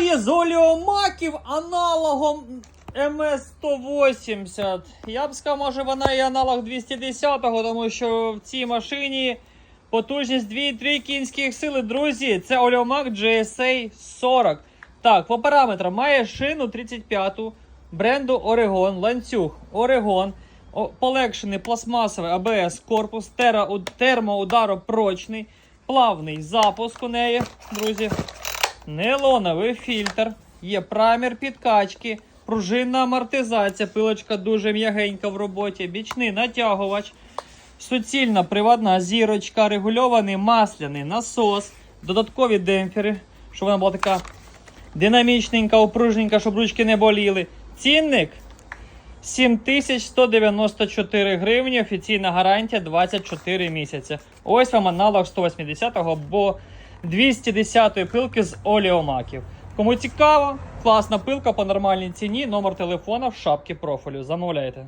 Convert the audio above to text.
Є з оліомаків аналогом МС-180. Я б сказав, може вона і аналог 210-го, тому що в цій машині потужність 2,3 кінських сили. Друзі, це оліомак GSA 40. Так, по параметрам має шину 35-ту бренду Oregon, ланцюг Oregon, полегшений пластмасовий ABS корпус, термоударопрочний, плавний запуск у неї, друзі. Нейлоновий фільтр, є праймер підкачки, пружинна амортизація, пилочка дуже м'ягенька в роботі, бічний натягувач, суцільна приводна зірочка, регульований масляний насос, додаткові демпфери, щоб вона була така динамічненька, опружненька, щоб ручки не боліли. Цінник 7194 гривні, офіційна гарантія 24 місяці. Ось вам аналог 180-го або 210-ї пилки з оліомаків. Кому цікаво, класна пилка по нормальній ціні, номер телефона в шапці профілю. Замовляйте.